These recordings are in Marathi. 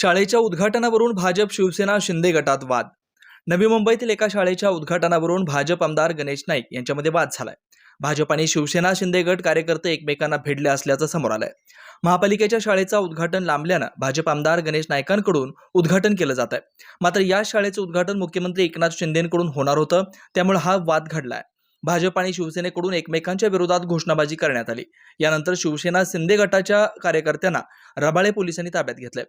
शाळेच्या उद्घाटनावरून भाजप शिवसेना शिंदे गटात वाद. नवी मुंबईतील एका शाळेच्या उद्घाटनावरून भाजप आमदार गणेश नाईक यांच्यामध्ये वाद झालाय. भाजप आणि शिवसेना शिंदे गट कार्यकर्ते एकमेकांना भिडले असल्याचं समोर आलंय. महापालिकेच्या शाळेचा उद्घाटन लांबल्यानं भाजप आमदार गणेश नायकांकडून उद्घाटन केलं जात आहे मात्र या शाळेचं उद्घाटन मुख्यमंत्री एकनाथ शिंदेकडून होणार होतं त्यामुळे हा वाद घडलाय. भाजप आणि शिवसेनेकडून एकमेकांच्या विरोधात घोषणाबाजी करण्यात आली. यानंतर शिवसेना शिंदे गटाच्या कार्यकर्त्यांना रबाळे पोलिसांनी ताब्यात घेतलंय.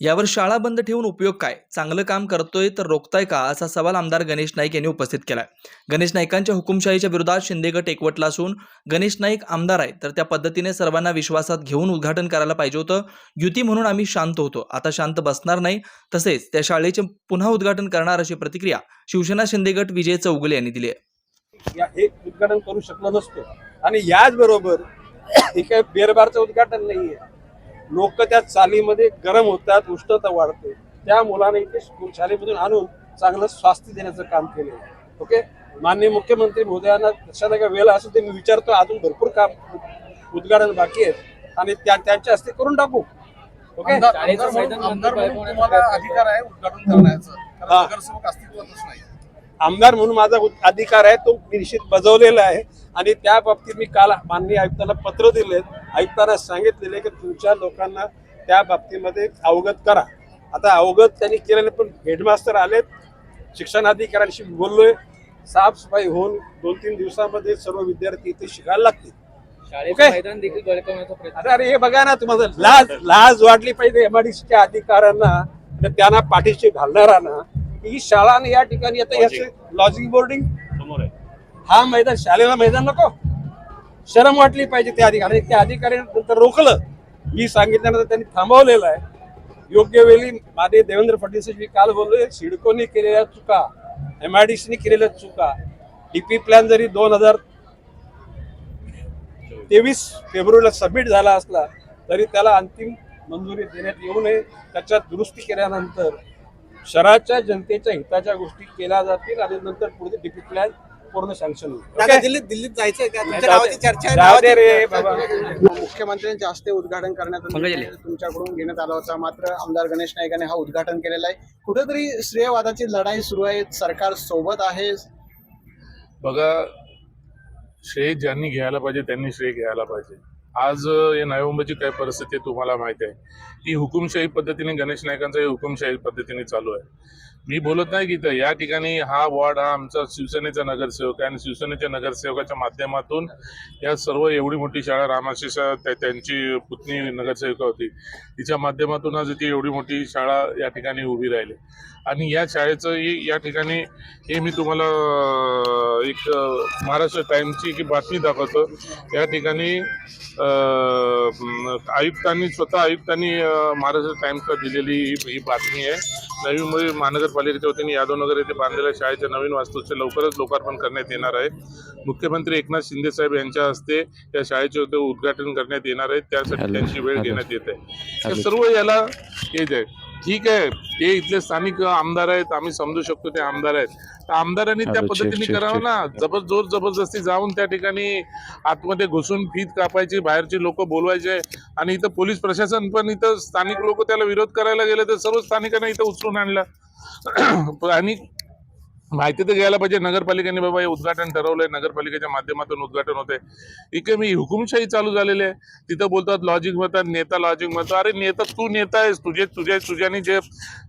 यावर शाळा बंद ठेवून उपयोग काय? चांगलं काम करतोय तर रोखताय का? असा सवाल आमदार गणेश नाईक यांनी उपस्थित केलाय. गणेश नाईकांच्या हुकुमशाहीच्या विरोधात शिंदे गट एकवटला असून गणेश नाईक आमदार आहे तर त्या पद्धतीने सर्वांना विश्वासात घेऊन उद्घाटन करायला पाहिजे होतं. युती म्हणून आम्ही शांत होतो. आता शांत बसणार नाही तसेच त्या शाळेचे पुन्हा उद्घाटन करणार अशी प्रतिक्रिया शिवसेना शिंदे गट विजय चौगुले यांनी दिली आहे. या उद्घाटन करू शकलो नसतो. आणि याच बरोबर हे काही बेरबारचं उद्घाटन नाहीये. लोक त्या चालीमध्ये गरम होतात उष्णता वाढते. त्या मुलाने इथे शाळेमधून आणून चांगलं स्वास्थ्य देण्याचं काम केलं ओके? माननीय मुख्यमंत्री महोदयांना कशाला काय वेळ असं ते मी विचारतो अजून भरपूर काम उद्घाटन बाकी आहेत. आणि त्या त्यांच्या हस्ते करून टाकू. ओके? आमदार म्हणून तुम्हाला अधिकार आहे उद्घाटन करण्याचं. कारण. नगरसेवक अस्तित्वातच नाही आमदार म्हणून माझा अधिकार आहे तो मी निश्चित बजावलेला आहे. आणि त्या बाबतीत मी काल माननीय आयुक्तांना पत्र दिले. आयुक्तांना सांगितलेले की तुमच्या लोकांना त्या बाबतीमध्ये अवगत करा. आता अवगत त्यांनी केलेले पण हेडमास्टर आलेत. शिक्षणाधिकाऱ्यांशी बोललोय. साफसफाई होऊन दोन तीन दिवसामध्ये सर्व विद्यार्थी इथे शिकायला लागतील. अरे हे बघा ना तुम्हाला. लाज लाज वाटली पाहिजे एमआयडीसीच्या अधिकाऱ्यांना. त्यांना पाठीशी घालणाऱ्यांना. ही शाळा आणि या ठिकाणी आता याचे लॉजिंग बोर्डिंग हा मैदान शाळेला मैदान नको. शरम वाटली पाहिजे त्या अधिकारी त्या अधिकाऱ्यांनी नंतर रोखलं. मी सांगितल्यानंतर त्यांनी थांबवलेलं आहे. योग्य वेळी माझे देवेंद्र फडणवीस मी काल बोललोय सिडकोनी केलेल्या चुका एमआयडीसीने केलेल्या चुका डीपी प्लॅन जरी दोन हजार तेवीस फेब्रुवारीला सबमिट झाला असला तरी त्याला अंतिम मंजुरी देण्यात येऊ नये. त्याच्यात दुरुस्ती केल्यानंतर शहराच्या जनतेच्या हिताच्या गोष्टी केल्या जातील आणि नंतर पुढे डीपी प्लॅन पूर्ण सँक्शन? दिल्लीत दिल्लीत जायचंय का तुमच्या गावाची. चर्चा बाबा. मुख्यमंत्र्यांच्या हस्ते उद्घाटन करण्यात. तुमच्याकडून घेण्यात आला होता मात्र आमदार गणेश नाईकांनी हा उद्घाटन केलेला आहे कुठेतरी श्रेयवादाची लढाई सुरू आहे सरकार सोबत आहे बघा श्रेय ज्यांनी घ्यायला पाहिजे त्यांनी श्रेय घ्यायला पाहिजे आज अं, या नवी मुंबईची काय परिस्थिती तुम्हाला माहिती आहे. ती हुकुमशाही पद्धतीने गणेश नायकांचा हे हुकुमशाही पद्धतीने चालू आहे. मी बोलत नाही की तर या ठिकाणी हा वॉर्ड हा आमचा शिवसेनेचा नगरसेवक आहे आणि शिवसेनेच्या नगरसेवकाच्या माध्यमातून या सर्व एवढी मोठी शाळा रामाशिष त्या त्यांची पुतणी नगरसेविका होती. तिच्या माध्यमातून आज ती एवढी मोठी शाळा या ठिकाणी उभी राहिली. आणि या शाळेचंही या ठिकाणी हे मी तुम्हाला एक महाराष्ट्र टाईमची की बातमी दाखवतो. या ठिकाणी आयुक्तांनी स्वतः आयुक्तांनी महाराष्ट्र टाईम्सला दिलेली ही ही बातमी आहे. नवी मुंबई महानगरपालिकेच्या वतीने यादवनगर येथे बांधलेल्या शाळेच्या नवीन वास्तूचे लवकरच लोकार्पण करण्यात येणार आहे. मुख्यमंत्री एकनाथ शिंदे साहेब यांच्या हस्ते या शाळेचे उद्घाटन करण्यात येणार आहे. त्यासाठी त्यांची वेळ घेण्यात येत आहे. सर्व याला हेच आहे ठीक आहे. ते इथले स्थानिक आमदार आहेत आम्ही समजू शकतो ते आमदार आहेत. तर आमदारांनी त्या पद्धतीने करावं ना. जबर जोर जबरदस्ती जाऊन त्या ठिकाणी आतमध्ये घुसून फीत कापायची बाहेरची लोक बोलवायचे. आणि इथं पोलीस प्रशासन पण इथं स्थानिक लोक त्याला विरोध करायला गेले तर सर्व स्थानिकांना इथं उचलून आणलं. आणि माहिती तर घ्यायला पाहिजे. नगरपालिकेने बाबा हे उद्घाटन ठरवलंय. नगरपालिकेच्या माध्यमातून उद्घाटन होते इकडे मी हुकुमशाही चालू झालेली आहे. तिथं बोलतात लॉजिक म्हणतात नेता लॉजिक म्हणतो. अरे नेता तू नेता आहेस. तुझे तुझे तुझ्यानी जे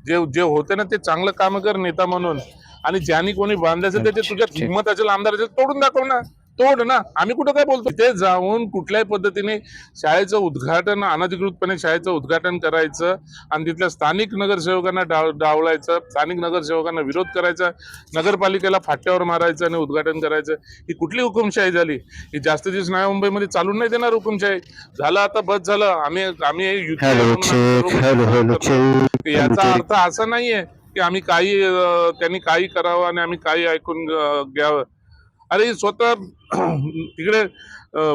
जे जे होते ना ते चांगलं काम कर नेता म्हणून. आणि ज्यांनी कोणी असेल त्याचे तुझ्यात हिंमत असेल आमदार असेल तोडून दाखव ना. तोड ना. आम्ही कुठं काय बोलतो? ते जाऊन कुठल्याही पद्धतीने शाळेचं उद्घाटन अनधिकृतपणे शाळेचं उद्घाटन करायचं आणि तिथल्या स्थानिक नगरसेवकांना डाव डावलायचं स्थानिक नगरसेवकांना विरोध करायचा नगरपालिकेला फाट्यावर मारायचं आणि उद्घाटन करायचं ही कुठली हुकुमशाही झाली? ही जास्त दिवस नव्या मुंबईमध्ये चालून नाही देणार हुकुमशाही. झालं आता बस झालं. आम्ही आम्ही. याचा अर्थ असा नाहीये की आम्ही काही त्यांनी काही करावं आणि आम्ही काही ऐकून घ्यावं. अरे स्वतः तिकडे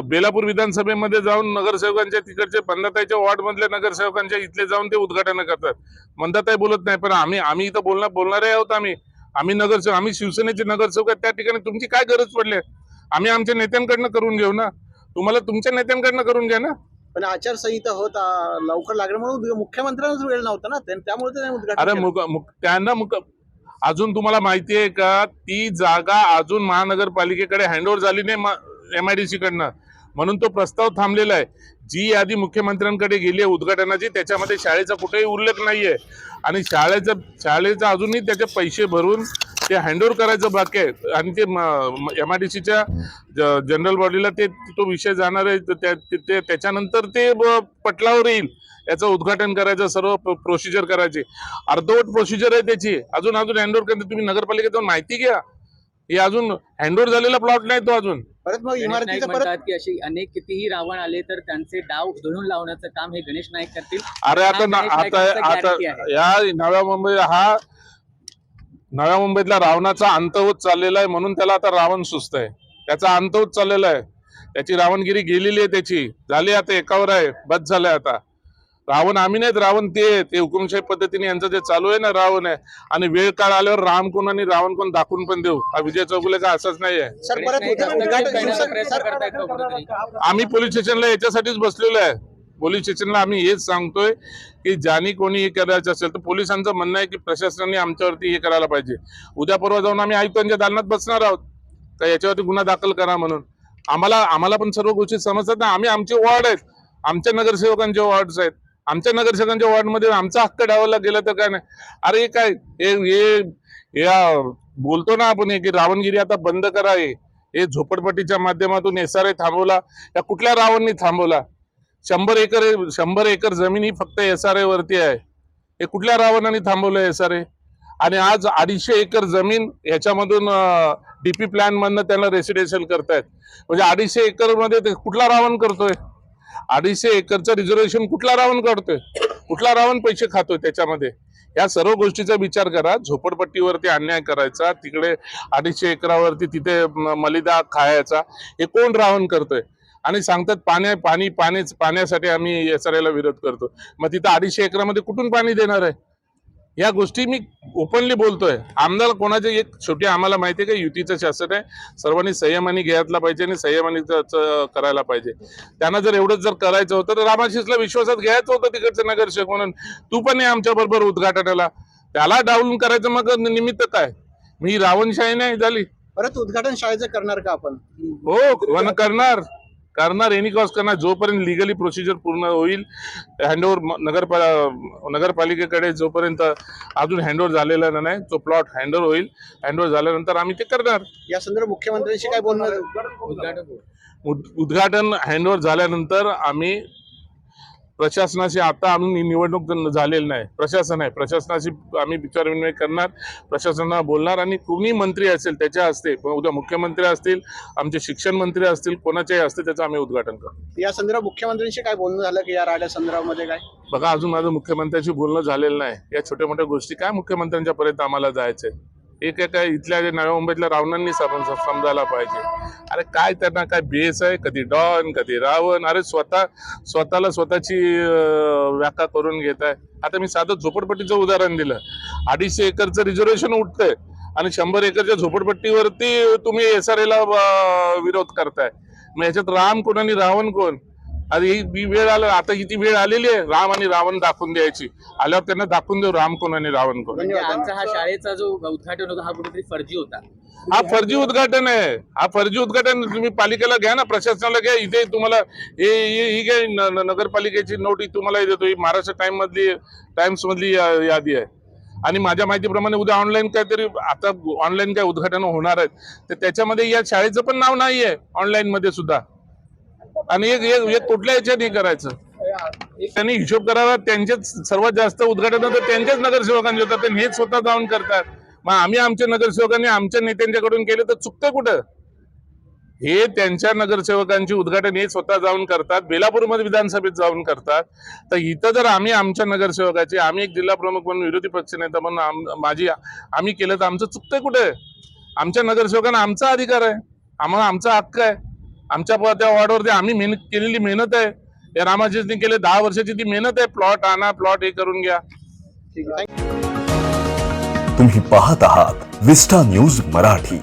बेलापूर विधानसभेमध्ये जाऊन नगरसेवकांच्या तिकडचे बंदाताईच्या वॉर्ड मधल्या नगरसेवकांच्या इथले जाऊन ते उद्घाटन करतात. मंदाताई बोलत नाही पण आम्ही आम्ही इथं बोलणार बोलणारे आहोत आम्ही. आम्ही नगरसेवक आम्ही शिवसेनेचे नगरसेवक आहेत त्या ठिकाणी तुमची काय गरज पडली? आम्ही आमच्या नेत्यांकडनं करून घेऊ ना? तुम्हाला तुमच्या नेत्यांकडनं करून घ्या ना? पण आचारसंहिता होत लवकर लागलं म्हणून मुख्यमंत्र्यांनाच वेळ नव्हता ना? त्या- त्यामुळे अरे त्यांना मुक अजून तुम्हाला माहिती आहे का? ती जागा अजून महानगरपालिकेकडे हँडओव्हर झाली नाही एम आय डी कडनं. म्हणून तो प्रस्ताव थांबलेला आहे. जी यादी मुख्यमंत्र्यांकडे गेली आहे उद्घाटनाची त्याच्यामध्ये शाळेचा कुठेही उल्लेख आहे आणि शाळेचं शाळेचं अजूनही त्याचे पैसे भरून ते हँडओव्हर करायचं बाकी आहे. आणि ते एमआयडीसीच्या जनरल बॉडीला ते तो विषय जाणार आहे. ते- ते- त्याच्यानंतर ते पटलावर येईल. याचं उद्घाटन करायचं सर्व प्रोसिजर करायची. अर्धवट प्रोसिजर आहे त्याची. अजून अजून हँडओव्हर करते. तुम्ही नगरपालिकेत जाऊन माहिती घ्या. हे अजून हँडओव्हर झालेला प्लॉट नाही तो अजून. परत मग इमारतीचं परत म्हणतात की अशी अनेक कितीही रावण आले तर त्यांचे डाव धरून लावण्याचं काम हे गणेश नाईक करतील. अरे आता आता आता. या नव्या मुंबई हा नव्या मुंबईतला रावणाचा अंत होत चाललेला आहे म्हणून त्याला आता रावण सुस्त आहे त्याचा अंत होत चाललेला आहे त्याची रावणगिरी गेलेली आहे त्याची झाली आता एकावर आहे बस झालंय आता रावण आम्ही नाहीत रावण ते आहे. ते हुकुमशाही पद्धतीने यांचं जे चालू आहे ना रावण आहे आणि वेळ काळ आल्यावर राम कोण आणि रावण कोण दाखवून पण देऊ हा विजय चौगुले का असाच नाही आहे आम्ही पोलीस स्टेशनला याच्यासाठीच बसलेलो आहे पोलीस स्टेशनला आम्ही हेच सांगतोय की ज्यानी कोणी हे करायचं असेल तर पोलिसांचं म्हणणं आहे की प्रशासनाने आमच्यावरती हे करायला पाहिजे. उद्या परवा जाऊन आम्ही आयुक्तांच्या दालनात बसणार आहोत. तर याच्यावरती गुन्हा दाखल करा म्हणून. आम्हाला आम्हाला पण सर्व गोष्टी समजतात ना. आम्ही आमचे वॉर्ड आहेत. आमच्या नगरसेवकांचे वॉर्ड्स आहेत. आमच्या नगरसेवकांच्या वॉर्डमध्ये आमचा हक्क डावला गेला तर काय नाही? अरे काय? हे हे या बोलतो ना आपण हे की रावणगिरी आता बंद करा हे. हे झोपडपट्टीच्या माध्यमातून एस आर थांबवला. या कुठल्या रावणनी थांबवला? शंभर एकर शंभर एकर जमीन ही फक्त एस आर वरती आहे. हे कुठल्या रावणाने थांबवलं एस आर आणि आज अडीचशे एकर जमीन ह्याच्यामधून डीपी प्लॅन मधनं त्यांना रेसिडेन्शियल करतायत. म्हणजे अडीचशे एकरमध्ये ते कुठला रावण करतोय? अडीचशे एकरचं रिझर्वेशन कुठला रावण करतोय कुठला रावण पैसे खातोय त्याच्यामध्ये? या सर्व गोष्टीचा विचार करा. झोपडपट्टीवरती अन्याय करायचा तिकडे अडीचशे एकरावरती तिथे मलिदा खायचा. हे कोण रावण करतोय? आणि सांगतात पाण्या पाणी पाणीच पाण्यासाठी आम्ही एस विरोध करतो. मग तिथं अडीचशे एकरामध्ये कुठून पाणी देणार आहे? या गोष्टी मी ओपनली बोलतोय. आमदार कोणाचे एक शेवटी आम्हाला माहिती आहे का युतीचं शासन आहे. सर्वांनी संयमाने घ्यायला पाहिजे आणि संयमाने करायला पाहिजे. त्यांना जर एवढंच जर करायचं होतं तर रामाशिसला विश्वासात घ्यायचं होतं तिकडचं नगरसेवक म्हणून. तू पण आहे आमच्या बरोबर उद्घाटनाला. त्याला डावलून करायचं मग निमित्त काय? मी रावणशाही नाही झाली. परत उद्घाटन शाळेचं करणार का आपण? हो करणार? करणार एनी कॉस्ट करणार. जोपर्यंत लिगली प्रोसिजर पूर्ण होईल हँडओव्हर नगरपा नगरपालिकेकडे जोपर्यंत अजून हँडओव्हर झालेला नाही तो प्लॉट हँडओव्हर होईल. हँडओव्हर झाल्यानंतर आम्ही ते करणार. या संदर्भात मुख्यमंत्र्यांशी काय बोलणार? उद्घाटन हँडओव्हर झाल्यानंतर आम्ही प्रशासनाशी आता आम्ही निवडणूक झालेली नाही प्रशासन आहे प्रशासनाशी आम्ही विचारविनिमय करणार प्रशासनाला बोलणार आणि कोणी मंत्री असेल त्याच्या हस्ते उद्या मुख्यमंत्री असतील आमचे शिक्षण मंत्री असतील कोणाच्याही हस्ते त्याचं आम्ही उद्घाटन करू या संदर्भात मुख्यमंत्र्यांशी काय बोलणं झालं की या राड्या संदर्भामध्ये काय? बघा अजून माझं मुख्यमंत्र्यांशी बोलणं झालेलं नाही. या छोट्या मोठ्या गोष्टी काय मुख्यमंत्र्यांच्या पर्यंत आम्हाला जायचंय? एक एक इथल्या जे नव्या मुंबईतल्या रावणांनी समजायला पाहिजे. अरे काय त्यांना काय बेस आहे? कधी डॉन कधी रावण. अरे स्वतः स्वतःला स्वतःची व्याख्या करून घेत आहे. आता मी साधं झोपडपट्टीचं उदाहरण दिलं. अडीचशे एकरचं रिझर्वेशन उठतंय आणि शंभर एकरच्या झोपडपट्टीवरती तुम्ही एस आर एला विरोध करताय. मग याच्यात राम कोण आणि रावण कोण? अरे ही वेळ आलं आता ही ती वेळ आलेली आहे. राम आणि रावण दाखवून द्यायची. आल्यावर त्यांना दाखवून देऊ राम कोण आणि रावण कोण. म्हणजे आमचा हा शाळेचा जो उद्घाटन होता हा कुठेतरी फर्जी होता. हा फर्जी उद्घाटन आहे. हा फर्जी उद्घाटन तुम्ही पालिकेला घ्या ना प्रशासनाला घ्या. इथे तुम्हाला हे हे- ही न- न- नगरपालिकेची नोट ही तुम्हाला देतो. ही महाराष्ट्र टाइम मधली टाइम्स मधली या- यादी आहे. आणि माझ्या माहितीप्रमाणे उद्या ऑनलाईन काहीतरी आता ऑनलाईन काय उद्घाटन होणार आहेत. तर त्याच्यामध्ये या शाळेचं पण नाव नाही आहे ऑनलाईन मध्ये सुद्धा. आणि एक एक एक कुठल्या याच्यात हे करायचं? त्यांनी हिशोब करावा त्यांचेच सर्वात जास्त उद्घाटन होतं त्यांच्याच नगरसेवकांचे होतात आणि हेच स्वतः जाऊन करतात. मग आम्ही आमच्या नगरसेवकांनी आमच्या नेत्यांच्याकडून केले तर चुकतं कुठं? हे त्यांच्या नगरसेवकांची उद्घाटन हे स्वतः जाऊन करतात बेलापूरमध्ये विधानसभेत जाऊन करतात. तर इथं जर आम्ही आमच्या नगरसेवकाचे आम्ही एक जिल्हा प्रमुख म्हणून विरोधी पक्षनेता म्हणून आम- माझी आम्ही केलं तर आमचं चुकतंय कुठे? आमच्या नगरसेवकांना आमचा अधिकार आहे. आम्हाला आमचा हक्क आहे. आमच्या त्या वॉर्डवरती आम्ही मेहनत केलेली मेहनत आहे. या रामाजींनी केले दहा वर्षाची ती मेहनत आहे. प्लॉट आणा प्लॉट हे करून घ्या. ठीक आहे. तुम्ही पाहत आहात विस्टा न्यूज मराठी.